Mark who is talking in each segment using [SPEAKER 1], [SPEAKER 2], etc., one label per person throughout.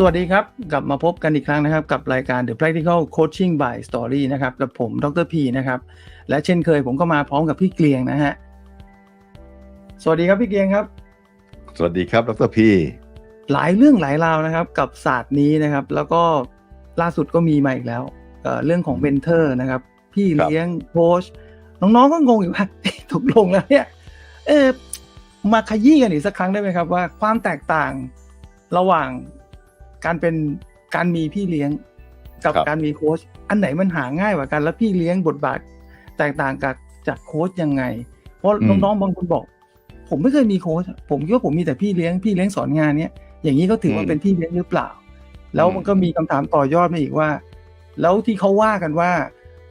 [SPEAKER 1] สวัสดีครับ กลับมาพบกันอีกครั้งนะครับ กับรายการ The Practical Coaching by Story นะครับกับผมดรพีนะครับ และเช่นเคยผมก็มาพร้อมกับพี่เกลียงนะฮะสวัสดีครับพี่เกลียงครับ
[SPEAKER 2] สวัสดีครับดรพี
[SPEAKER 1] หลายเรื่องหลายราวนะครับ กับศาสตร์นี้นะครับ แล้วก็ล่าสุดก็มีมาอีกแล้วเอ่อเรื่องของเบนเทอร์นะครับ พี่เลี้ยงโค้ชน้องๆก็งงอยู่ว่าตกลงแล้วเนี่ยเออมาขยี้กันอีกสักครั้งได้ไหมครับว่าความแตกต่างระหว่าง การเป็นการมีพี่เลี้ยงกับการมีโค้ชอันไหนมันหาง่ายกว่ากันแล้วพี่เลี้ยงบทบาทแตกต่างกับจากโค้ชยังไง เพราะน้องๆบางคนบอก ผมไม่เคยมีโค้ชผมคิดว่าผมมีแต่พี่เลี้ยงพี่เลี้ยงสอนงานเนี้ยอย่างนี้ก็ถือว่าเป็นพี่เลี้ยงหรือเปล่า แล้วมันก็มีคำถามต่อยอดมาอีกว่า แล้วที่เขาว่ากันว่า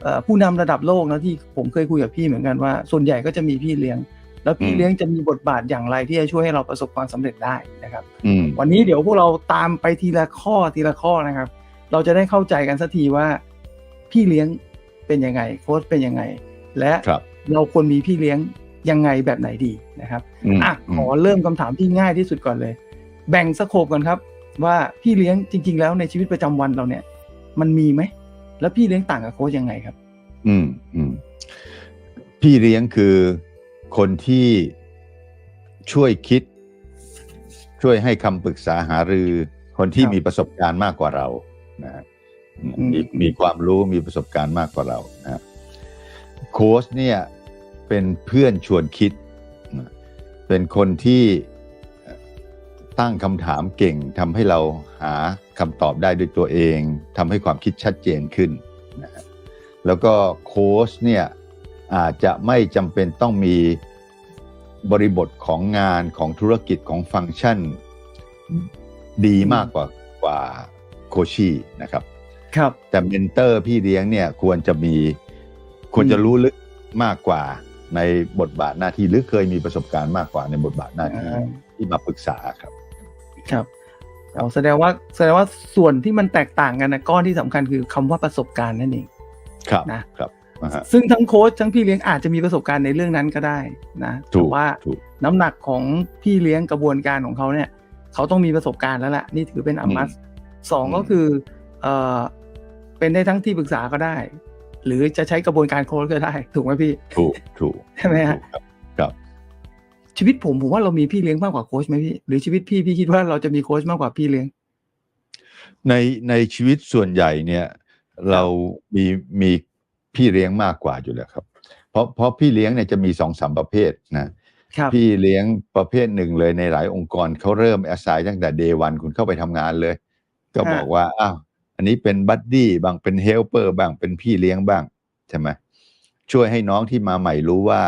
[SPEAKER 1] เอ่อผู้นำระดับโลกนะที่ผมเคยคุยกับพี่เหมือนกันว่า ส่วนใหญ่ก็จะมีพี่เลี้ยง แล้วพี่เลี้ยงจะมีบทบาทอย่างไรที่จะช่วยให้เราประสบความสำเร็จได้นะครับ
[SPEAKER 2] อืม
[SPEAKER 1] วันนี้เดี๋ยวพวกเราตามไปทีละข้อทีละข้อนะครับ เราจะได้เข้าใจกันสักทีว่า พี่เลี้ยงเป็นยังไงโค้ชเป็นยังไง และ
[SPEAKER 2] ครับ
[SPEAKER 1] เราควรมีพี่เลี้ยงยังไงแบบไหนดีนะครับ
[SPEAKER 2] ม
[SPEAKER 1] อะขอเริ่มคำถามที่ง่ายที่สุดก่อนเลย แบ่งสโคปก่อนครับ ว่าพี่เลี้ยงจริง ๆ แล้วในชีวิตประจำวันเราเนี่ย มันมีไหมแล้วพี่เลี้ยงต่างกับโค้ชยังไงครับ
[SPEAKER 2] อืมอืมพี่เลี้ยงคือ คนที่ช่วยคิด ช่วยให้คำปรึกษาหารือ คนที่
[SPEAKER 1] ครับ
[SPEAKER 2] มีประสบการณ์มากกว่าเรานะฮะ
[SPEAKER 1] อืม
[SPEAKER 2] มีมีความรู้มีประสบการณ์มากกว่าเรานะฮะโค้ชเนี่ยเป็นเพื่อนชวนคิดนะเป็นคนที่ตั้งคำถามเก่งทำให้เราหาคำตอบได้ด้วยตัวเองทำให้ความคิดชัดเจนขึ้นนะฮะแล้วก็โค้ชเนี่ย อาจจะไม่จำเป็นต้องมีบริบทของงานของธุรกิจของฟังก์ชัน ดีมากกว่ากว่าโคชชี่นะครับ
[SPEAKER 1] ครับ
[SPEAKER 2] แต่เมนเตอร์พี่เลี้ยงเนี่ยควรจะมีควรจะรู้ลึกมากกว่าในบทบาทหน้าที่หรือเคยมีประสบการณ์มากกว่าในบทบาทหน้าที่
[SPEAKER 1] อ่า
[SPEAKER 2] ที่มาปรึกษาครับ
[SPEAKER 1] ครับเอาแสดงว่าแสดงว่าส่วนที่มันแตกต่างกันนะก้อนที่สำคัญคือคำว่าประสบการณ์นั่นเอง
[SPEAKER 2] ครับ
[SPEAKER 1] นะ
[SPEAKER 2] ครับนะฮะ
[SPEAKER 1] ซึ่งทั้งโค้ชทั้งพี่เลี้ยงอาจจะมีประสบการณ์ในเรื่องนั้นก็ได้นะ
[SPEAKER 2] ถู
[SPEAKER 1] แต่
[SPEAKER 2] ก
[SPEAKER 1] ว่า
[SPEAKER 2] ถูก
[SPEAKER 1] น้ำหนักของพี่เลี้ยงกระบวนการของเขาเนี่ย เขาต้องมีประสบการณ์แล้วแหละนี่ถือเป็นอัมมัสสอง
[SPEAKER 2] อืม
[SPEAKER 1] ก็คือเอ่อเป็นได้ทั้งที่ปรึกษาก็ได้ หรือจะใช้กระบวนการโค้ชก็ได้ ถูกไหมพี่
[SPEAKER 2] ถูกถูก
[SPEAKER 1] ใช่ไหมฮะ
[SPEAKER 2] ถูกครับครับ
[SPEAKER 1] ชีวิตผมผมว่าเรามีพี่เลี้ยงมากกว่าโค้ชไหมพี่หรือชีวิตพี่พี่คิดว่าเราจะมีโค้ชมากกว่าพี่เลี้ยง
[SPEAKER 2] ในในชีวิตส่วนใหญ่เนี่ย เรามีมี พี่เลี้ยงมากกว่าอยู่แล้วครับ เพราะเพราะพี่เลี้ยงเนี่ยจะมีสองสามประเภทนะ
[SPEAKER 1] ครับ
[SPEAKER 2] พี่เลี้ยงประเภทหนึ่งเลยในหลายองค์กรเขาเริ่มแอสไซน์ตั้งแต่เดวันคุณเข้าไปทำงานเลย ก็บอกว่าอ้าวอันนี้เป็นบัดดี้บางเป็นเฮลเปอร์บ้างเป็นพี่เลี้ยงบ้างใช่ไหมช่วยให้น้องที่มาใหม่รู้ว่า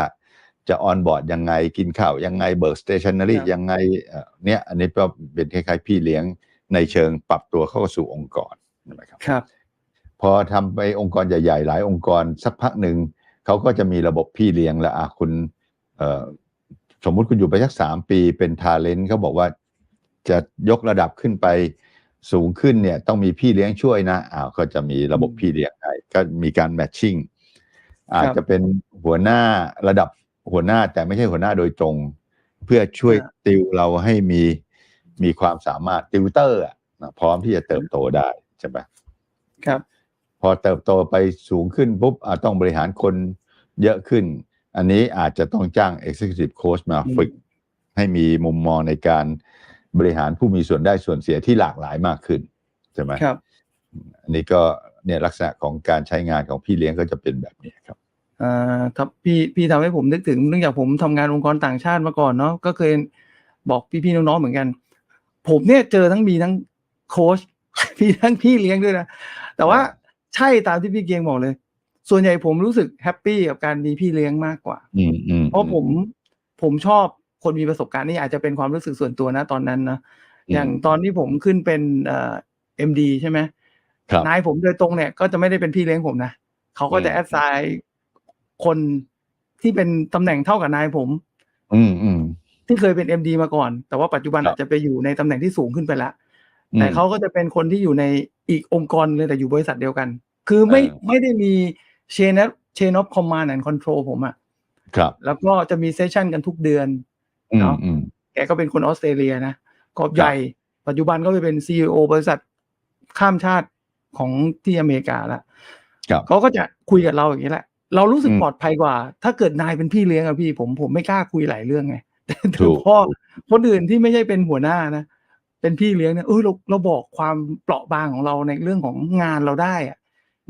[SPEAKER 2] จะออนบอร์ดยังไงกินข้าวยังไงเบิร์กสเตชันนารียังไงเอ่อเนี่ยอันนี้ก็เป็นคล้ายๆ พี่เลี้ยงในเชิงปรับตัวเข้าสู่องค์กรใช่ไหมครับ
[SPEAKER 1] ครับ
[SPEAKER 2] พอทำไปองค์กรใหญ่ ๆ หลายองค์กรสักพักหนึ่งเขาก็จะมีระบบพี่เลี้ยงแล้วอะคุณสมมุติคุณอยู่ไปสักสามปีเป็นทาเลนต์เขาบอกว่าจะยกระดับขึ้นไปสูงขึ้นเนี่ยต้องมีพี่เลี้ยงช่วยนะอ้าวก็จะมีระบบพี่เลี้ยงให้ก็มีการแมทชิ่งอาจจะเป็นหัวหน้าระดับหัวหน้าแต่ไม่ใช่หัวหน้าโดยตรง เพื่อช่วยติวเราให้มีมีความสามารถติวเตอร์อะพร้อมที่จะเติบโตได้ใช่ไหม
[SPEAKER 1] ครับ
[SPEAKER 2] พอเติบโตไปสูงขึ้นปุ๊บอาจต้องบริหารคนเยอะขึ้น อันนี้อาจจะต้องจ้าง Executive Coach มา
[SPEAKER 1] อืม
[SPEAKER 2] ฝึก ให้มีมุมมองในการบริหารผู้มีส่วนได้ส่วนเสียที่หลากหลายมากขึ้น ใช่ไหม
[SPEAKER 1] ครับ
[SPEAKER 2] อันนี้ก็เนี่ยลักษณะของการใช้งานของพี่เลี้ยงก็จะเป็นแบบนี้ครับ
[SPEAKER 1] อ่าครับพี่พี่ทำให้ผมนึกถึงเนื่องจากผมทำงานองค์กรต่างชาติมาก่อนเนาะก็เคยบอกพี่ๆน้องๆเหมือนกัน ผมเนี่ยเจอทั้งมีทั้งโค้ชมีทั้งพี่เลี้ยงด้วยนะแต่ว่า ใช่ตามที่พี่เกียงบอกเลย ส่วนใหญ่ผมรู้สึกแฮปปี้กับการมีพี่เลี้ยงมากกว่า
[SPEAKER 2] อืมอืม
[SPEAKER 1] เพราะผมผมชอบคนมีประสบการณ์นี่อาจจะเป็นความรู้สึกส่วนตัวนะตอนนั้นนะอย่างตอนที่ผมขึ้นเป็นเอ่อเอ็มดีใช่ไหม
[SPEAKER 2] ครับ
[SPEAKER 1] นายผมโดยตรงเนี่ย ก็จะไม่ได้เป็นพี่เลี้ยงผมนะเขาก็จะ
[SPEAKER 2] อืม
[SPEAKER 1] แอดไซน์คนที่เป็นตำแหน่งเท่ากับนายผม
[SPEAKER 2] อืมอืม
[SPEAKER 1] ที่เคยเป็นเอ็มดีมาก่อน แต่ว่าปัจจุบัน
[SPEAKER 2] ครับ
[SPEAKER 1] อาจจะไปอยู่ในตำแหน่งที่สูงขึ้นไปแล้ว
[SPEAKER 2] อืม
[SPEAKER 1] แต่เขาก็จะเป็นคนที่อยู่ในอีกองค์กรเลยแต่อยู่บริษัทเดียวกัน คือไม่
[SPEAKER 2] เออ
[SPEAKER 1] ไม่ได้มีเชนเชนอฟคอมมานด์แอนด์คอนโทรลผมอะ
[SPEAKER 2] ครับ
[SPEAKER 1] แล้วก็จะมีเซสชันกันทุกเดือน
[SPEAKER 2] อืม
[SPEAKER 1] เนาะ
[SPEAKER 2] อืม
[SPEAKER 1] แกก็เป็นคนออสเตรเลียนะกอบใหญ่ ปัจจุบันก็ไปเป็นซีอบริษัทข้ามชาติของที่อเมริกาแล้ว
[SPEAKER 2] ครับ
[SPEAKER 1] เขาก็จะคุยกับเราอย่างนี้แหละ เรารู้สึก
[SPEAKER 2] อืม
[SPEAKER 1] ปลอดภัยกว่า ถ้าเกิดนายเป็นพี่เลี้ยงอะพี่ ผมผมไม่กล้าคุยหลายเรื่องไงแต่
[SPEAKER 2] ถูก
[SPEAKER 1] พอคนอื่นที่ไม่ใช่เป็นหัวหน้านะ เป็นพี่เลี้ยงเนี่ยเออเราเราบอกความเปราะบางของเราในเรื่องของงานเราได้อะ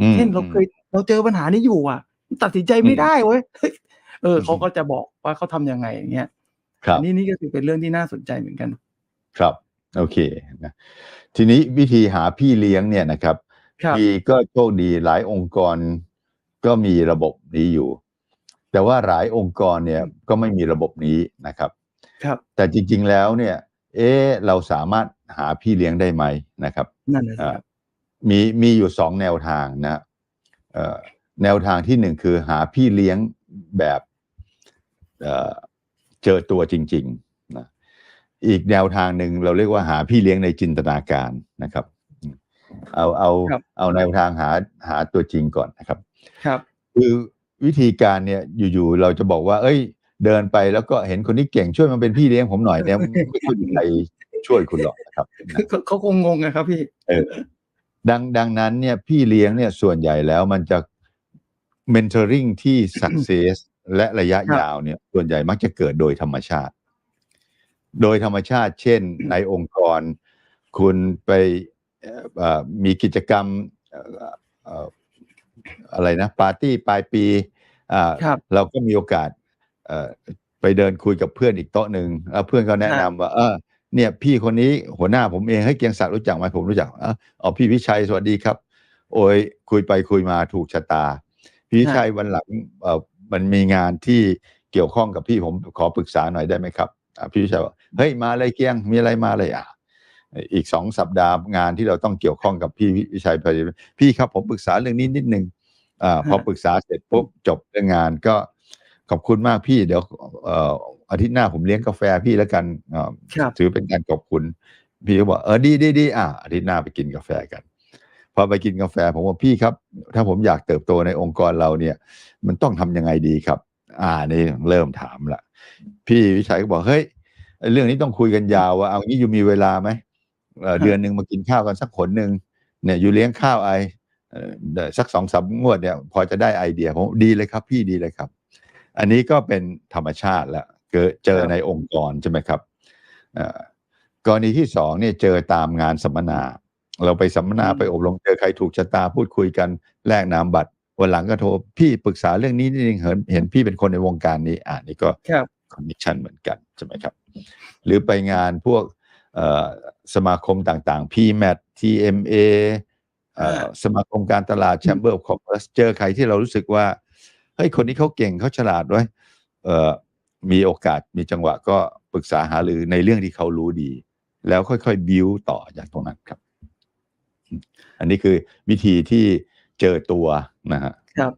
[SPEAKER 2] อืม
[SPEAKER 1] เช่นเราเคยเราเจอปัญหานี้อยู่อะ ตัดสินใจไม่ได้เว้ยเฮ้ยเออเขาก็จะบอกว่าเขาทำยังไงอย่างเงี้ย
[SPEAKER 2] ครับ
[SPEAKER 1] อันนี้นี่ก็คือเป็นเรื่องที่น่าสนใจเหมือนกัน
[SPEAKER 2] ครับ โอเคนะทีนี้วิธีหาพี่เลี้ยงเนี่ยนะครับ
[SPEAKER 1] ครับ
[SPEAKER 2] มีก็โชคดีหลายองค์กรก็มีระบบนี้อยู่ แต่ว่าหลายองค์กรเนี่ยก็ไม่มีระบบนี้นะครับ
[SPEAKER 1] ครับ
[SPEAKER 2] แต่จริง ๆแล้วเนี่ย เอ๊ะเราสามารถหาพี่เลี้ยงได้ไหมนะครับ
[SPEAKER 1] นั่นนะสิครับ
[SPEAKER 2] มีมีอยู่สองแนวทางนะเอ่อแนวทางที่หนึ่งคือหาพี่เลี้ยงแบบเอ่อเจอตัวจริงๆนะอีกแนวทางหนึ่งเราเรียกว่าหาพี่เลี้ยงในจินตนาการนะครับ เอาเอา
[SPEAKER 1] ครับ
[SPEAKER 2] เอาแนวทางหาหาตัวจริงก่อนนะครับ
[SPEAKER 1] ครับ
[SPEAKER 2] คือวิธีการเนี่ยอยู่ๆเราจะบอกว่า เอ้ย เดินไปแล้วก็เห็นคนนี้เก่งช่วยมาเป็นพี่เลี้ยงผมหน่อยเนี่ยไม่ค่อยใครช่วยคุณหรอกนะครับ
[SPEAKER 1] เขาคงงงนะครับพี่
[SPEAKER 2] ดังดังนั้นเนี่ยพี่เลี้ยงเนี่ยส่วนใหญ่แล้วมันจะ mentoring ที่ success และระยะยาวเนี่ย ส่วนใหญ่มักจะเกิดโดยธรรมชาติ โดยธรรมชาติเช่นในองค์กร คุณไปมีกิจกรรมอะไรนะปาร์ตี้ปลายปีเราก็มีโอกาส ไปเดินคุยกับเพื่อนอีกโต๊ะหนึ่งแล้วเพื่อนก็แนะนำว่าเออเนี่ย พี่คนนี้หัวหน้าผมเองให้ยเกียงศักดิ์รู้จักไหมผมรู้จักเอออ๋อพี่วิชัยสวัสดีครับ โอ้ยคุยไปคุยมาถูกชะตา พี่วิชัยวันหลังเออมันมีงานที่เกี่ยวข้องกับพี่ผมขอปรึกษาหน่อยได้ไหมครับอะพี่วิชัยบอกเฮ้ยมาเลยเกียงมีอะไรมาเลยอะอีกสองสัปดาห์งานที่เราต้องเกี่ยวข้องกับพี่วิชัยพอดีพี่ครับผมปรึกษาเรื่องนี้นิดนึงอ่าพอ
[SPEAKER 1] ฮะ
[SPEAKER 2] ปรึกษาเสร็จปุ๊บจบเรื่องงานก็ ขอบคุณมากพี่เดี๋ยวเอ่ออาทิตย์หน้าผมเลี้ยงกาแฟพี่แล้วกันอ่า
[SPEAKER 1] ครับ
[SPEAKER 2] ถือเป็นการขอบคุณ พี่ก็บอกเออดีดีดีอะอาทิตย์หน้าไปกินกาแฟกัน พอไปกินกาแฟผมว่าพี่ครับ ถ้าผมอยากเติบโตในองค์กรเราเนี่ย มันต้องทำยังไงดีครับ อ่านี่เริ่มถามละพี่วิชัยก็บอกเฮ้ยไอ้เรื่องนี้ต้องคุยกันยาวว่าเอางี้อยู่มีเวลาไหมเอ่อ
[SPEAKER 1] ครับ
[SPEAKER 2] เดือนหนึ่งมากินข้าวกันสักขนหนึ่งเนี่ยอยู่เลี้ยงข้าวไอเอ่อเดี๋ยวสักสองสามงวดเนี่ย พอจะได้ไอเดียผมดีเลยครับ พี่ดีเลยครับ อันนี้ก็เป็นธรรมชาติแล้วเกิดเจอ
[SPEAKER 1] ครับ
[SPEAKER 2] ในองค์กรใช่ไหมครับเอ่อกรณีที่สองเนี่ยเจอตามงานสัมมนา เราไปสัมมนา
[SPEAKER 1] อืม
[SPEAKER 2] ไปอบรมเจอใครถูกชะตาพูดคุยกันแลกนามบัตรวันหลังก็โทรพี่ปรึกษาเรื่องนี้นิดนึงเห็นเห็นพี่เป็นคนในวงการนี้อ่านี่ก็
[SPEAKER 1] ครับ
[SPEAKER 2] คอนเนคชันเหมือนกันใช่ไหมครับ หรือไปงานพวกเอ่อสมาคมต่างๆ PMAT TMA เอ่อ
[SPEAKER 1] อ่า
[SPEAKER 2] สมาคมการตลาด Chamber of Commerce เจอใครที่เรารู้สึกว่าเฮ้ยคนนี้เขาเก่งเขาฉลาดด้วยเอ่อมีโอกาสมีจังหวะก็ปรึกษาหารือในเรื่องที่เขารู้ดี แล้วค่อยๆบิวต่อจากตรงนั้นครับ อันนี้คือวิธีที่เจอตัวนะฮะ
[SPEAKER 1] ครับ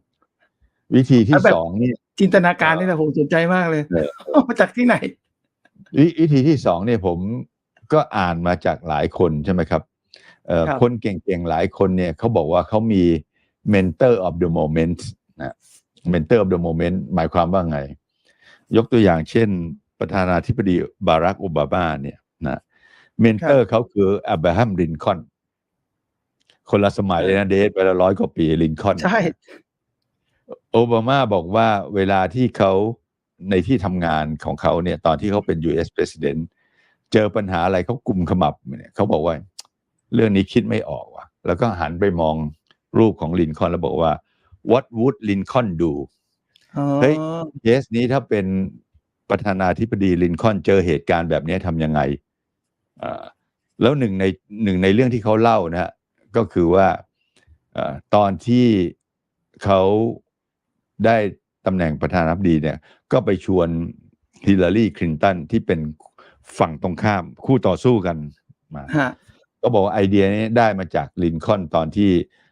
[SPEAKER 2] วิธีที่
[SPEAKER 1] แล้วแบบ
[SPEAKER 2] สองนี่
[SPEAKER 1] จินตนาการนี่แหละผมสนใจมากเลย
[SPEAKER 2] เออ
[SPEAKER 1] มาจากที่ไหน
[SPEAKER 2] วิวิธีที่สองเนี่ยผมก็อ่านมาจากหลายคนใช่ไหมครับเอ่อ
[SPEAKER 1] ครับ
[SPEAKER 2] คนเก่งๆหลายคนเนี่ยเขาบอกว่าเขามี mentor of the moment นะ mentor of the moment หมายความว่าไง ยกตัวอย่างเช่น ประธานาธิบดีบารักโอบามาเนี่ยนะเมนเตอร์เขาคืออับราฮัมลินคอล์นคนละสมัยเลยนะเดทไปแล้วร้อยกว่าปีลินคอล์น
[SPEAKER 1] ใช่
[SPEAKER 2] โอบามาบอกว่าเวลาที่เขาในที่ทำงานของเขาเนี่ย ตอนที่เขาเป็น U.S. President เจอปัญหาอะไรเขากลุ่มขมับเนี่ยเขาบอกว่า เรื่องนี้คิดไม่ออกว่ะ แล้วก็หันไปมองรูปของลินคอล์นแล้วบอกว่า what would Lincoln do
[SPEAKER 1] อ๋อ
[SPEAKER 2] เฮ้ยเคสนี้ถ้าเป็นประธานาธิบดีลินคอล์นเจอเหตุการณ์แบบนี้ทำยังไงอ่าแล้วหนึ่งในหนึ่งในเรื่องที่เขาเล่านะฮะก็คือว่าอาตอนที่เขาได้ตำแหน่งประธานาธิบดีเนี่ย ก็ไปชวนฮิลลารีคลินตันที่เป็นฝั่งตรงข้ามคู่ต่อสู้กันมา
[SPEAKER 1] ฮะ
[SPEAKER 2] ก็บอกว่าไอเดียนี้ได้มาจากลินคอล์นตอนที่เอ่อ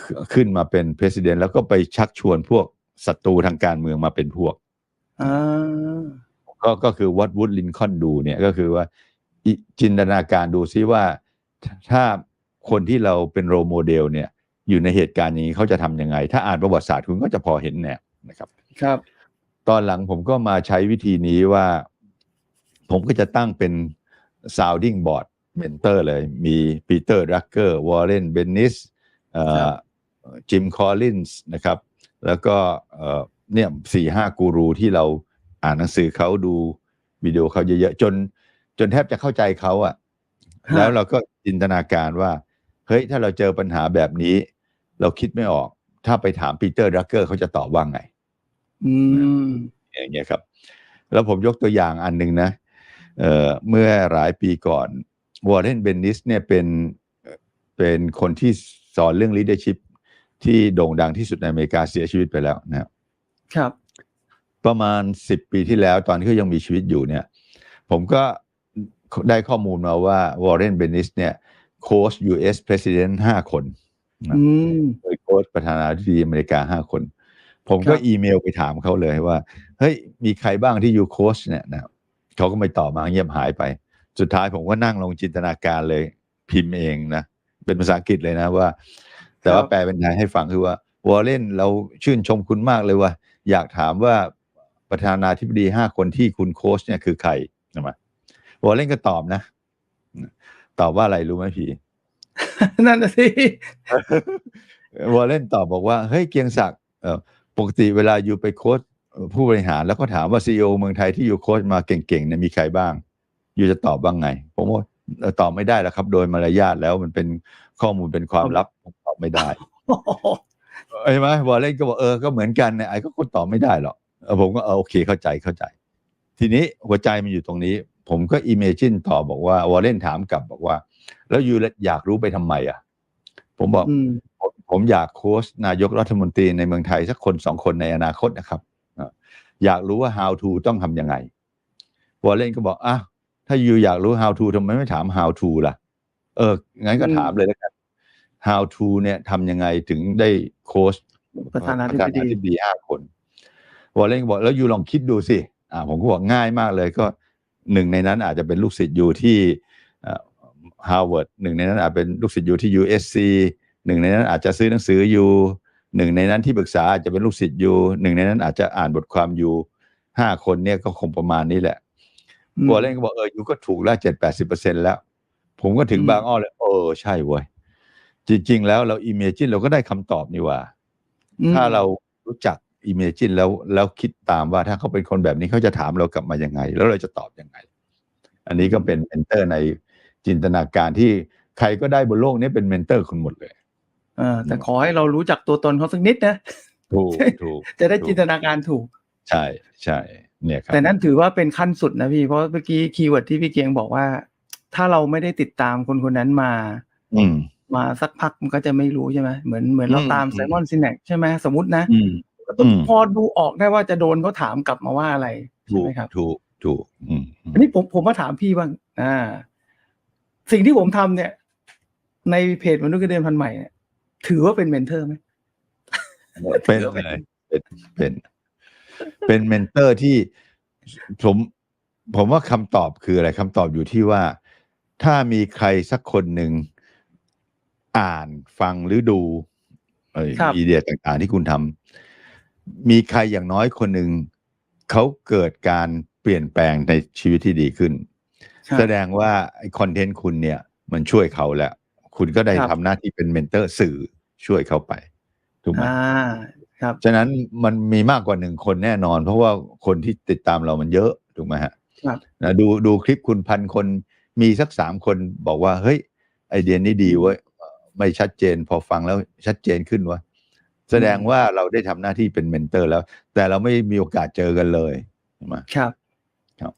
[SPEAKER 2] ขึ้นขึ้นมาเป็นประธานาธิบดีแล้วก็ไปชักชวนพวกศัตรูทางการเมืองมาเป็นพวก
[SPEAKER 1] อ่า
[SPEAKER 2] ก็ก็คือวัดวูดลินคอล์นดูเนี่ยก็คือว่าอิจินตนาการดูซิว่าถ้าคนที่เราเป็นโรโมเดลเนี่ย อยู่ในเหตุการณ์อย่างนี้เขาจะทำยังไง ถ้าอ่านประวัติศาสตร์คุณก็จะพอเห็นแนวนะครับ
[SPEAKER 1] ครับ
[SPEAKER 2] ตอนหลังผมก็มาใช้วิธีนี้ว่า ผมก็จะตั้งเป็น sounding board เมนเตอร์เลย มีปีเตอร์ดักเกอร์วอร์เรนเบนนิส
[SPEAKER 1] ครับ
[SPEAKER 2] จิมคอลลินส์นะครับ แล้วก็เอ่อเนี่ยสี่ห้ากูรูที่เราอ่านหนังสือเขาดูวิดีโอเขาเยอะๆจน จนแทบจะเข้าใจเขาอะ
[SPEAKER 1] ฮะ
[SPEAKER 2] แล้วเราก็จินตนาการว่า เฮ้ยถ้าเราเจอปัญหาแบบนี้ เราคิดไม่ออก ถ้าไปถามปีเตอร์ดักเกอร์เขาจะตอบว่าไง
[SPEAKER 1] อืม
[SPEAKER 2] อย่างเงี้ยครับ แล้วผมยกตัวอย่างอันหนึ่งนะเอ่อเมื่อหลายปีก่อนวอร์เรนเบนนิสเนี่ยเป็นเอ่อเป็นคนที่สอนเรื่อง leadership ที่โด่งดังที่สุดในอเมริกาเสียชีวิตไปแล้วนะครับ
[SPEAKER 1] ครับ
[SPEAKER 2] ประมาณสิบปีที่แล้วตอนที่เขายังมีชีวิตอยู่เนี่ย ผมก็ได้ข้อมูลมาว่าวอร์เรนเบนนิสเนี่ยโค้ช US President ห้าคน
[SPEAKER 1] อืม
[SPEAKER 2] โดยโค้ชประธานาธิบดีอเมริกาห้าคน ผมก็
[SPEAKER 1] ครับ
[SPEAKER 2] อีเมลไปถามเขาเลยว่า เฮ้ย มีใครบ้างที่อยู่โค้ชเนี่ยนะเขาก็ไม่ตอบมาเงียบหายไป สุดท้ายผมก็นั่งลงจินตนาการเลยพิมพ์เองนะ เป็นภาษาอังกฤษเลยนะว่า แต่ว่าแปลเป็นไทยให้ฟังคือว่าวอลเลนเราชื่นชมคุณมากเลยว่า อยากถามว่าประธานาธิบดีห้าคนที่คุณโค้ชเนี่ยคือใครใช่ไหมวอลเลนก็ตอบนะ ตอบว่าอะไรรู้ไหมพี่
[SPEAKER 1] นั่นน่ะสิ
[SPEAKER 2] วอลเลนตอบบอกว่า เฮ้ยเกียงศักดิ์เอ่อปกติเวลาอยู่ไปโค้ชเอ่อผู้บริหารแล้วก็ถามว่าซีอเมืองไทยที่อยู่โค้ชมาเก่งๆเนี่ยมีใครบ้าง อยู่จะตอบบ้างไง ผมว่าเอ่อ ตอบไม่ได้แล้วครับ โดยมารยาทแล้วมันเป็นข้อมูลเป็นความลับผมตอบไม่ได้ใช่ไหมวอลเลนก็บอกเออก็เหมือนกันเนี่ยไอ้ก็คนตอบไม่ได้หรอกเออผมก็เออโอเคเข้าใจเข้าใจ ทีนี้หัวใจมันอยู่ตรงนี้ ผมก็อิมเมจินต่อบอกว่าวอลเลนถามกลับบอกว่า แล้วยูอยากรู้ไปทำไมอะ ผมบอก
[SPEAKER 1] อืม
[SPEAKER 2] ผมผมอยากโค้ชนายกรัฐมนตรีในเมืองไทยสักคนสองคนในอนาคตนะครับอะอยากรู้ว่า how to ต้องทำยังไงวอลเลนก็บอกอะ ถ้ายูอยากรู้ how to ทำไมไม่ถาม how to ล่ะ เออ งั้นก็
[SPEAKER 1] อืม
[SPEAKER 2] ถามเลยแล้วกัน how to เนี่ยทำยังไงถึงได้โค้ช
[SPEAKER 1] ประธานาธิบดี
[SPEAKER 2] ธิบดีห้าคนวอลเลนก็บอกแล้วยูลองคิดดูสิ อ่า ผมก็บอกง่ายมากเลยก็หนึ่งในนั้นอาจจะเป็นลูกศิษย์อยู่ที่ฮาร์วาร์ดหนึ่งในนั้นอาจเป็นลูกศิษย์อยู่ที่ USC หนึ่งในนั้นอาจจะซื้อหนังสืออยู่หนึ่งในนั้นที่ปรึกษาอาจจะเป็นลูกศิษย์อยู่หนึ่งในนั้นอาจจะอ่านบทความอยู่ห้าคนเนี่ยก็คงประมาณนี้แหละ
[SPEAKER 1] อืม
[SPEAKER 2] วอลเลนก็บอกเออยูก็ถูกแล้วเจ็ดแปดสิบเปอร์เซ็นแล้ว ผมก็ถึง
[SPEAKER 1] อืม
[SPEAKER 2] บางอ้อเลยเออใช่เว้ยจริง ๆ แล้วเราอิมเมจินเราก็ได้คำตอบนี่หว่า
[SPEAKER 1] อืม
[SPEAKER 2] ถ้าเรารู้จักอิมเมจินแล้วแล้วคิดตามว่าถ้าเขาเป็นคนแบบนี้เขาจะถามเรากลับมายังไง แล้วเราจะตอบยังไง อันนี้ก็เป็นเมนเตอร์ในจินตนาการที่ใครก็ได้บนโลกนี้เป็นเมนเตอร์คุณหมดเลย
[SPEAKER 1] เออแต่ขอให้เรารู้จักตัวตนเขาสักนิดนะ
[SPEAKER 2] ถูกถูก
[SPEAKER 1] จะได้จินตนาการถูก
[SPEAKER 2] ใช่ใช่ เนี่ยครับ
[SPEAKER 1] แต่นั่นถือว่าเป็นขั้นสุดนะพี่ เพราะเมื่อกี้คีย์เวิร์ดที่พี่เกียงบอกว่า ถ้าเราไม่ได้ติดตามคนคนนั้นมา
[SPEAKER 2] อืม
[SPEAKER 1] มาสักพักมันก็จะไม่รู้ใช่ไหมเหมือนเหมือนเรา
[SPEAKER 2] อืม
[SPEAKER 1] ตาม
[SPEAKER 2] อืม
[SPEAKER 1] ไซมอนซินแนกใช่ไหมสมมตินะ
[SPEAKER 2] อืม
[SPEAKER 1] ก็ต้อง
[SPEAKER 2] อืม
[SPEAKER 1] พอดูออกได้ว่าจะโดนเขาถามกลับมาว่าอะไรใช่
[SPEAKER 2] ถูก
[SPEAKER 1] ไหมครับ
[SPEAKER 2] ถูกถูกอืมอืม
[SPEAKER 1] อันนี้ผมผมมาถามพี่บ้าง อ่า สิ่งที่ผมทำเนี่ย ในเพจมนุษย์เงินเดือนพันใหม่เนี่ยถือว่าเป็นเมนเทอร์ไหม
[SPEAKER 2] เป็น
[SPEAKER 1] ถือว่าเป็น
[SPEAKER 2] เลยเป็น เป็นเป็นเมนเตอร์ที่ผมผมว่าคำตอบคืออะไรคำตอบอยู่ที่ว่า ถ้ามีใครสักคนหนึ่งอ่านฟังหรือดูเอ่อ
[SPEAKER 1] ครับ
[SPEAKER 2] มีเดียต่างๆที่คุณทำมีใครอย่างน้อยคนหนึ่งเขาเกิดการเปลี่ยนแปลงในชีวิตที่ดีขึ้น
[SPEAKER 1] ครับ
[SPEAKER 2] แสดงว่าไอคอนเทนต์คุณเนี่ย มันช่วยเขาแล้ว คุณก็ได้
[SPEAKER 1] ครับ
[SPEAKER 2] ทำหน้าที่เป็นเมนเตอร์สื่อช่วยเขาไปถูกไหม
[SPEAKER 1] อ่า ครับ
[SPEAKER 2] ฉะนั้นมันมีมากกว่าหนึ่งคนแน่นอน เพราะว่าคนที่ติดตามเรามันเยอะถูกไหมฮะ
[SPEAKER 1] ครับ
[SPEAKER 2] นะดูดูคลิปคุณพันคนมีสักสามคนบอกว่า เฮ้ย ไอเดียนี้ดีเว้ยเอ่อไม่ชัดเจน พอฟังแล้วชัดเจนขึ้นวะแสดงว่าเราได้ทำหน้าที่เป็นเมนเตอร์แล้ว แต่เราไม่มีโอกาสเจอกันเลยใช่ไหม
[SPEAKER 1] ครับ
[SPEAKER 2] ครับ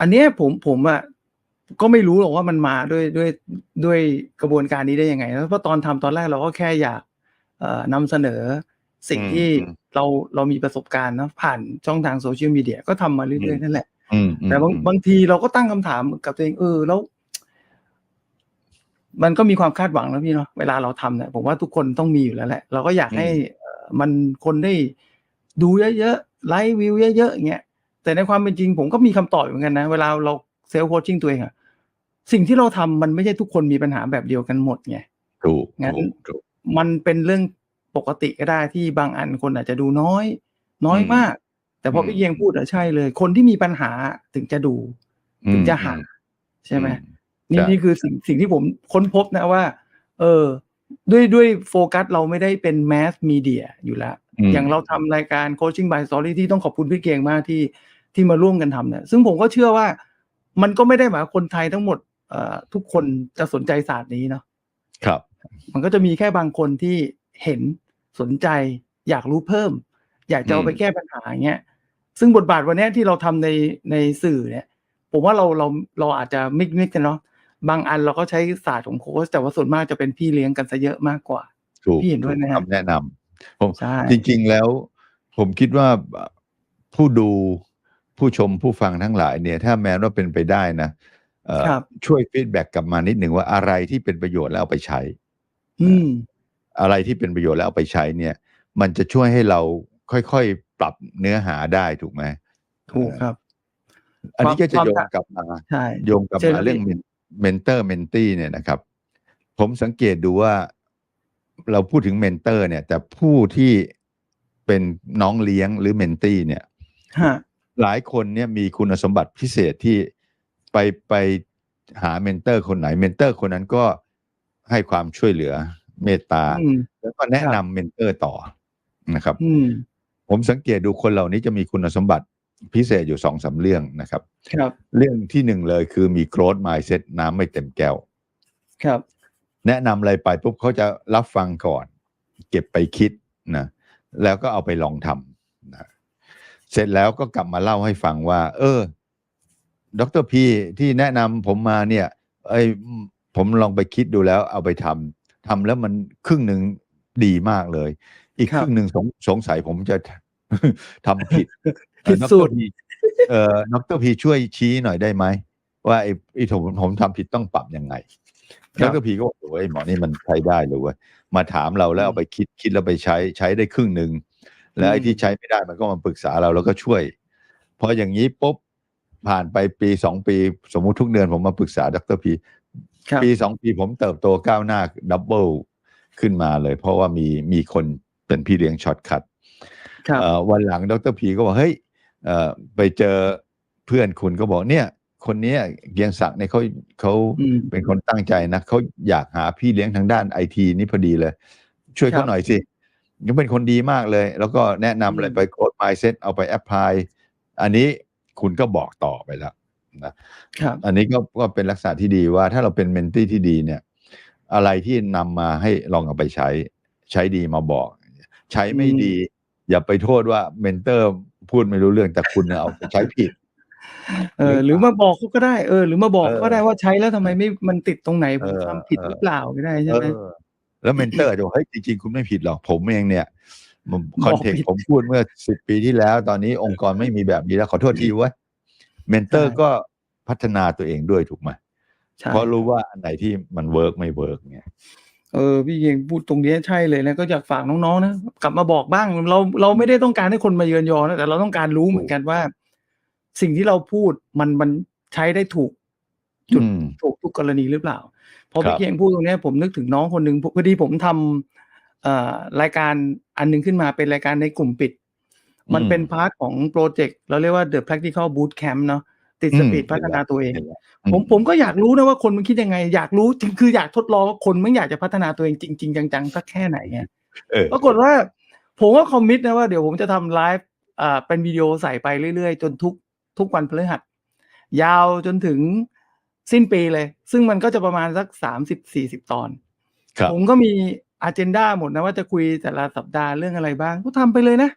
[SPEAKER 1] อันเนี้ยผมผมอะก็ไม่รู้หรอกว่ามันมาด้วยด้วยด้วยกระบวนการนี้ได้ยังไงแล้วเพราะตอนทำตอนแรกเราก็แค่อยากเอ่อ นำเสนอสิ่งที่เราเรามีประสบการณ์เนอะผ่านช่องทางโซเชียลมีเดียก็ทำมาเรื่อยๆนั่นแหละ
[SPEAKER 2] อืมอืม
[SPEAKER 1] แต่บาง
[SPEAKER 2] อืม
[SPEAKER 1] บางทีเราก็ตั้งคำถามกับตัวเองเออแล้ว มันก็มีความคาดหวังนะพี่เนาะเวลาเราทำเนี่ยผมว่าทุกคนต้องมีอยู่แล้วแหละ เราก็อยากให้เอ่อมันคนได้ดูเยอะๆไลค์วิวเยอะๆอย่างเงี้ยแต่ในความเป็นจริงผมก็มีคำตอบเหมือนกันนะ เวลาเราเซลล์โคชชิ่งตัวเองอะสิ่งที่เราทำมันไม่ใช่ทุกคนมีปัญหาแบบเดียวกันหมดไง
[SPEAKER 2] ถูก
[SPEAKER 1] งั้น
[SPEAKER 2] ถูกถูก
[SPEAKER 1] มันเป็นเรื่องปกติก็ได้ที่บางอันคนอาจจะดูน้อย น้อย
[SPEAKER 2] อืม
[SPEAKER 1] มาก แต่พออ
[SPEAKER 2] ม
[SPEAKER 1] พี่เกียงพูดอะใช่เลย คนที่มีปัญหาถึงจะดู ถึงจะหาใช่ไหม
[SPEAKER 2] อื
[SPEAKER 1] นี่
[SPEAKER 2] ใช่
[SPEAKER 1] นี่คือสิ่งสิ่งที่ผมค้นพบนะว่า เออ ด้วยด้วยโฟกัสเราไม่ได้เป็นแมสมีเดียอยู่แล้ว
[SPEAKER 2] ม
[SPEAKER 1] อย่างเราทำรายการ coaching by story ที่ต้องขอบคุณพี่เกียงมากที่ที่มาร่วมกันทำเนี่ยซึ่งผมก็เชื่อว่ามันก็ไม่ได้หมายว่าคนไทยทั้งหมดเอ่อทุกคนจะสนใจศาสตร์นี้เนาะ
[SPEAKER 2] ครับ
[SPEAKER 1] มันก็จะมีแค่บางคนที่เห็นสนใจ อยากรู้เพิ่ม อยากจะเอาไป
[SPEAKER 2] อืม
[SPEAKER 1] แก้ปัญหาอย่างเงี้ยซึ่งบทบาทวันเนี้ยที่เราทำในในสื่อเนี่ย ผมว่าเราเราเราอาจจะมิกมิกกันเนาะบางอันเราก็ใช้ศาสตร์ของโค้ชแต่ว่าส่วนมากจะเป็นพี่เลี้ยงกันซะเยอะมากกว่า
[SPEAKER 2] ถูก
[SPEAKER 1] พี่เห็นด้วยไหมฮะ
[SPEAKER 2] คำแนะนำผม
[SPEAKER 1] ใช่
[SPEAKER 2] จริงๆแล้ว ผมคิดว่าผู้ดูผู้ชมผู้ฟังทั้งหลายเนี่ย ถ้าแม้ว่าเป็นไปได้นะเอ่อ
[SPEAKER 1] ครับ
[SPEAKER 2] ช่วยฟีดแบ็กกลับมานิดหนึ่งว่าอะไรที่เป็นประโยชน์แล้วเอาไปใช้
[SPEAKER 1] อืม
[SPEAKER 2] อะไรที่เป็นประโยชน์แล้วเอาไปใช้เนี่ย มันจะช่วยให้เราค่อยๆปรับเนื้อหาได้ถูกไหม
[SPEAKER 1] ถูกครับ
[SPEAKER 2] อันนี้ก็จะ
[SPEAKER 1] ความ
[SPEAKER 2] โยงกลับมา
[SPEAKER 1] ใช่
[SPEAKER 2] โยงกลับ
[SPEAKER 1] เชิญ
[SPEAKER 2] มา
[SPEAKER 1] เลย
[SPEAKER 2] เรื่องเมนเตอร์เมนตี้เนี่ยนะครับ ผมสังเกตดูว่าเราพูดถึงเมนเตอร์เนี่ย แต่ผู้ที่เป็นน้องเลี้ยงหรือเมนตี้เนี่ย
[SPEAKER 1] ฮะ
[SPEAKER 2] หลายคนเนี่ยมีคุณสมบัติพิเศษที่ไปไปหาเมนเตอร์คนไหนเมนเตอร์คนนั้นก็ ให้ความช่วยเหลือเมตตา
[SPEAKER 1] อืม
[SPEAKER 2] แล้วก็แนะ
[SPEAKER 1] ครับ
[SPEAKER 2] นำเมนเตอร์ต่อนะครับ
[SPEAKER 1] อืม
[SPEAKER 2] ผมสังเกตดูคนเหล่านี้จะมีคุณสมบัติพิเศษอยู่สองสามเรื่องนะครับ
[SPEAKER 1] ครับ
[SPEAKER 2] เรื่องที่หนึ่งเลยคือมี growth mindset น้ำไม่เต็มแก้ว
[SPEAKER 1] ครับ
[SPEAKER 2] แนะนำอะไรไปปุ๊บเขาจะรับฟังก่อน เก็บไปคิดนะแล้วก็เอาไปลองทำนะเสร็จแล้วก็กลับมาเล่าให้ฟังว่า เออดรพีที่แนะนำผมมาเนี่ยเอ้ย ผมลองไปคิดดูแล้วเอาไปทำทำแล้วมันครึ่งหนึ่งดีมากเลย อีก
[SPEAKER 1] ครั
[SPEAKER 2] ค
[SPEAKER 1] บ
[SPEAKER 2] รึ่งหนึ่งสงสงสัยผมจะทำผิด
[SPEAKER 1] ผิด
[SPEAKER 2] เอ่อ
[SPEAKER 1] สูตร
[SPEAKER 2] ดรพีเอ่อดรพีช่วยชี้หน่อยได้ไหมว่าไอ้ไอ้ผมผมทำผิดต้องปรับยังไง
[SPEAKER 1] ครั
[SPEAKER 2] ด
[SPEAKER 1] บ
[SPEAKER 2] รพีก็บอกโอ้ยหมอนี่มันใช้ได้เลยเว้ยมาถามเราแล้วเอาไปคิดคิดแล้วไปใช้ใช้ได้ครึ่งหนึ่งแล้วไอ้ที่ใช้ไม่ได้มันก็มาปรึกษาเราแล้วก็ช่วยพออย่างนี้ปุ๊บผ่านไปปีสองปี สมมุติทุกเดือนผมมาปรึกษาดรพี
[SPEAKER 1] ครับ
[SPEAKER 2] ปีสองปีผมเติบโตก้าวหน้าดับเบิลขึ้นมาเลย เพราะว่ามีมีคนเป็นพี่เลี้ยงช็อตคัท
[SPEAKER 1] ครับ
[SPEAKER 2] เอ่อวันหลังดรพีก็บอกเฮ้ยเอ่อไปเจอเพื่อนคุณก็บอกเนี่ย คนเนี้ยเกียงศักดิ์เนี่ยเขาเขา
[SPEAKER 1] อืม
[SPEAKER 2] เป็นคนตั้งใจนะเขาอยากหาพี่เลี้ยงทางด้านไอทีนี่พอดีเลย ช่วย
[SPEAKER 1] ครั
[SPEAKER 2] เขา
[SPEAKER 1] บ
[SPEAKER 2] หน่อยสิยังเป็นคนดีมากเลย แล้วก็แนะนำอะไร
[SPEAKER 1] อืม
[SPEAKER 2] ไปโค้ดไมเซ็ตเอาไปแอพพลายอันนี้คุณก็บอกต่อไปแล้ว นะ
[SPEAKER 1] ครับ
[SPEAKER 2] อันนี้ก็ก็เป็นลักษณะที่ดีว่าถ้าเราเป็นเมนตี้ที่ดีเนี่ย อะไรที่นำมาให้ลองเอาไปใช้ ใช้ดีมาบอก ใช้ไม่ดี อย่าไปโทษว่าเมนเตอร์พูดไม่รู้เรื่องแต่คุณเนี่ยเอาไปใช้ผิด
[SPEAKER 1] เออหรือมาบอกเขาก็ได้เออ หรือมาบอก
[SPEAKER 2] เออ
[SPEAKER 1] ก็ได้ว่าใช้แล้วทำไมไม่มันติดตรงไหนผม
[SPEAKER 2] เออ
[SPEAKER 1] ทำผิด
[SPEAKER 2] เออ
[SPEAKER 1] หรือเปล่าก็ได้ใช่
[SPEAKER 2] เอ
[SPEAKER 1] ไหม
[SPEAKER 2] อแล้วเมนเตอร์จะบอกเฮ้ยจริงๆคุณไม่ผิดหรอกผมเองเนี่ยค
[SPEAKER 1] บ
[SPEAKER 2] อ
[SPEAKER 1] อนก
[SPEAKER 2] เทก
[SPEAKER 1] ผิด
[SPEAKER 2] ต์ผมพูดเมื่อสิบปีที่แล้ว ตอนนี้องค์กรไม่มีแบบนี้แล้วขอโทษทีเว้ย เมนเตอร์
[SPEAKER 1] ใช่
[SPEAKER 2] ก็พัฒนาตัวเองด้วยถูกไหม
[SPEAKER 1] ใช่
[SPEAKER 2] เพราะรู้ว่าอันไหนที่มันเวิร์กไม่เวิร์กเนี่ย
[SPEAKER 1] เออพี่เองพูดตรงนี้ใช่เลยนะก็อยากฝากน้องๆนะกลับมาบอกบ้างเราเราไม่ได้ต้องการให้คนมาเยือนยอนะแต่เราต้องการรู้เหมือนกันว่า สิ่งที่เราพูดมันมันใช้ได้ถูกจุด
[SPEAKER 2] อืม
[SPEAKER 1] ถูกทุกกรณีหรือเปล่าพอ
[SPEAKER 2] ครับ
[SPEAKER 1] พี่เกียงพูดตรงเนี้ยผมนึกถึงน้องคนหนึ่งพอดีผมทำเอ่อรายการอันหนึงขึ้นมาเป็นรายการในกลุ่มปิด มันเป็นพาร์ทของโปรเจกต์เราเรียกว่า The Practical Boot Camp เนาะติดสปีด
[SPEAKER 2] อืม
[SPEAKER 1] พัฒนาตัวเอง
[SPEAKER 2] เห็นแล้ว
[SPEAKER 1] ผมผมก็อยากรู้นะว่าคนมันคิดยังไง อยากรู้จริงคืออยากทดลองว่าคนมันอยากจะพัฒนาตัวเองจริง ๆ จังๆสักแค่ไหนไง
[SPEAKER 2] เออ
[SPEAKER 1] ปรากฏว่า ผมก็คอมมิตนะว่าเดี๋ยวผมจะทำไลฟ์อ่าเป็นวิดีโอใส่ไปเรื่อยๆ จนทุกทุกวันพฤหัสยาวจนถึงสิ้นปีเลย ซึ่งมันก็จะประมาณสักสามสิบสี่สิบตอน
[SPEAKER 2] ครับ
[SPEAKER 1] ผมก็มีอ g e n d a หมดนะว่าจะคุยแต่ละสัปดาห์เรื่องอะไรบ้างก็ทำไปเลยนะ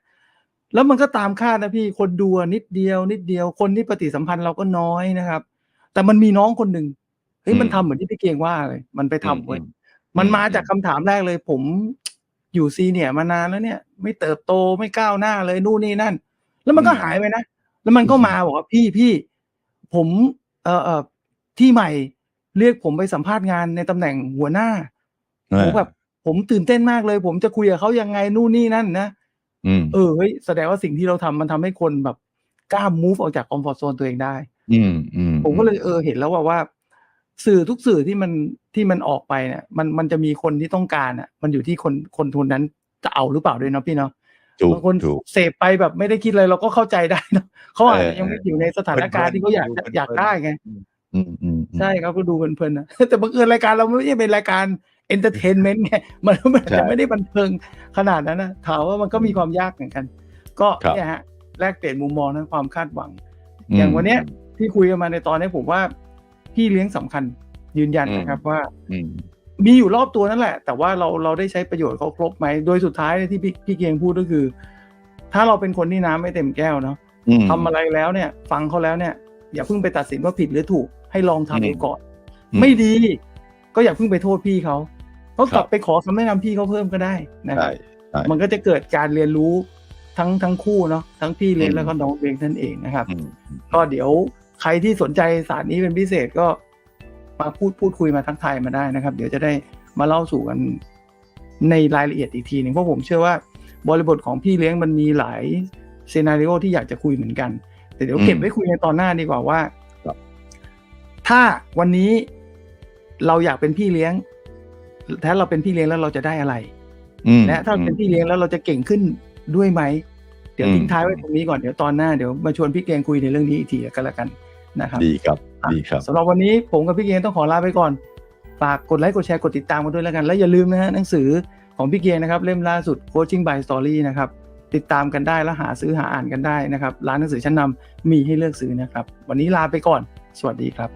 [SPEAKER 1] แล้วมันก็ตามคาดนะพี่คนดูอะนิดเดียว นิดเดียวคนที่ปฏิสัมพันธ์เราก็น้อยนะครับ แต่มันมีน้องคนหนึ่งเฮ้ย
[SPEAKER 2] อืม
[SPEAKER 1] มันทำเหมือนที่พี่เกียงว่าเลย มันไปทำเว้ย
[SPEAKER 2] อืม
[SPEAKER 1] มันมา
[SPEAKER 2] อืม
[SPEAKER 1] จากคำถามแรกเลย ผมอยู่ซีเนี่ยมานานแล้วเนี่ย ไม่เติบโตไม่ก้าวหน้าเลยนู่นนี่นั่น แล้วมันก็หายไปนะแล้วมันก็มาบอกว่าพี่พี่ผมเอ่อเอ่อที่ใหม่เรียกผมไปสัมภาษณ์งานในตำแหน่งหัวหน้าผมแบบผมตื่นเต้นมากเลย ผมจะคุยกับเขายังไงนู่นนี่นั่นนะ
[SPEAKER 2] อืม
[SPEAKER 1] เออเฮ้ยแสดงว่าสิ่งที่เราทำมันทำให้คนแบบกล้า move ออกจากคอมฟอร์ z โซนตัวเองได้
[SPEAKER 2] อืมอืม
[SPEAKER 1] ผมก็เลยเออเห็นแล้วว่าว่า สื่อทุกสื่อที่มันที่มันออกไปเนี่ย มันมันจะมีคนที่ต้องการอะ มันอยู่ที่คนคนทุนนั้นจะเอาหรือเปล่าด้วยเนาะพี่เนาะ
[SPEAKER 2] ถูก
[SPEAKER 1] บางคน
[SPEAKER 2] ถูก
[SPEAKER 1] เสพไปแบบไม่ได้คิดอะไรเราก็เข้าใจได้เนาะเขาอาจจะ
[SPEAKER 2] เออ
[SPEAKER 1] ยังไม่อยู่ในสถานการณ์ที่เขาอยาก
[SPEAKER 2] เพลินๆ
[SPEAKER 1] อยากได้ไง
[SPEAKER 2] อือืมอืมอืม
[SPEAKER 1] ใช่ครับก็ดูเพลินๆนะแต่บังเอิญรายการเราไม่ใช่เป็นรายการ เอนเตอร์เทนเมนต์ไงมันมัน
[SPEAKER 2] ใช่
[SPEAKER 1] จะไม่ได้บันเทิงขนาดนั้นนะถามว่ามันก็มีความยากเหมือนกัน ก็
[SPEAKER 2] ครับ
[SPEAKER 1] เนี่ยฮะแลกเปลี่ยนมุมมองทั้งความคาดหวัง อย่างวันเนี้ยที่คุยกันมาในตอนนี้ผมว่าพี่เลี้ยงสำคัญยืนยันนะครับว่า
[SPEAKER 2] อืม
[SPEAKER 1] มีอยู่รอบตัวนั่นแหละ แต่ว่าเราเราได้ใช้ประโยชน์เขาครบไหมโดยสุดท้ายที่พี่พี่เกียงพูดก็คือ ถ้าเราเป็นคนที่น้ำไม่เต็มแก้วเนาะ
[SPEAKER 2] อืม
[SPEAKER 1] ทำอะไรแล้วเนี่ย ฟังเขาแล้วเนี่ย อย่าเพิ่งไปตัดสินว่าผิดหรือถูก ให้ลองทำดูก่อน
[SPEAKER 2] อืม
[SPEAKER 1] ไม่ดี ก็อย่าเพิ่งไปโทษพี่เขา ก็กลั
[SPEAKER 2] ครับบ
[SPEAKER 1] ไปขอคำแนะนำพี่เขาเพิ่มก็ได้นะครั
[SPEAKER 2] ใช่
[SPEAKER 1] บ
[SPEAKER 2] ใช่
[SPEAKER 1] มันก็จะเกิดการเรียนรู้ทั้งทั้งคู่เนาะทั้งพี่เลี้ยง
[SPEAKER 2] อืม
[SPEAKER 1] แล้วก็น้องเลี้ยงนั่นเองนะครับ
[SPEAKER 2] อืม
[SPEAKER 1] ก็เดี๋ยวใครที่สนใจศาสตร์นี้เป็นพิเศษก็มาพูดพูดคุยมาทักทายมาได้นะครับ เดี๋ยวจะได้มาเล่าสู่กันในรายละเอียดอีกทีหนึ่งเพราะผมเชื่อว่าบริบทของพี่เลี้ยงมันมีหลายเซนาริโอที่อยากจะคุยเหมือนกัน แต่เดี๋ยวเก็บไว้คุยในตอนหน้าดีกว่าว่า
[SPEAKER 2] ครับ
[SPEAKER 1] ถ้าวันนี้เราอยากเป็นพี่เลี้ยง ถ้าเราเป็นพี่เลี้ยงแล้วเราจะได้อะไร
[SPEAKER 2] อืม
[SPEAKER 1] และถ้าเป็นพี่เลี้ยงแล้วเราจะเก่งขึ้นด้วยไหม เดี๋ยว
[SPEAKER 2] อืม
[SPEAKER 1] ทิ้งท้ายไว้ตรงนี้ก่อนเดี๋ยวตอนหน้าเดี๋ยวมาชวนพี่เกรียงคุยในเรื่องนี้อีกทีก็แล้วกันนะครับ
[SPEAKER 2] ดีครับ
[SPEAKER 1] อะ
[SPEAKER 2] ดีครับ
[SPEAKER 1] สำหรับวันนี้ผมกับพี่เกรียงต้องขอลาไปก่อนฝากกดไลค์กดแชร์กดติดตามกันด้วยแล้วกัน และอย่าลืมนะฮะหนังสือของพี่เกรียงนะครับ เล่มล่าสุด Coaching by Story นะครับติดตามกันได้แล้วหาซื้อหาอ่านกันได้นะครับ ร้านหนังสือชั้นนำมีให้เลือกซื้อนะครับ วันนี้ลาไปก่อน สวัสดีครับ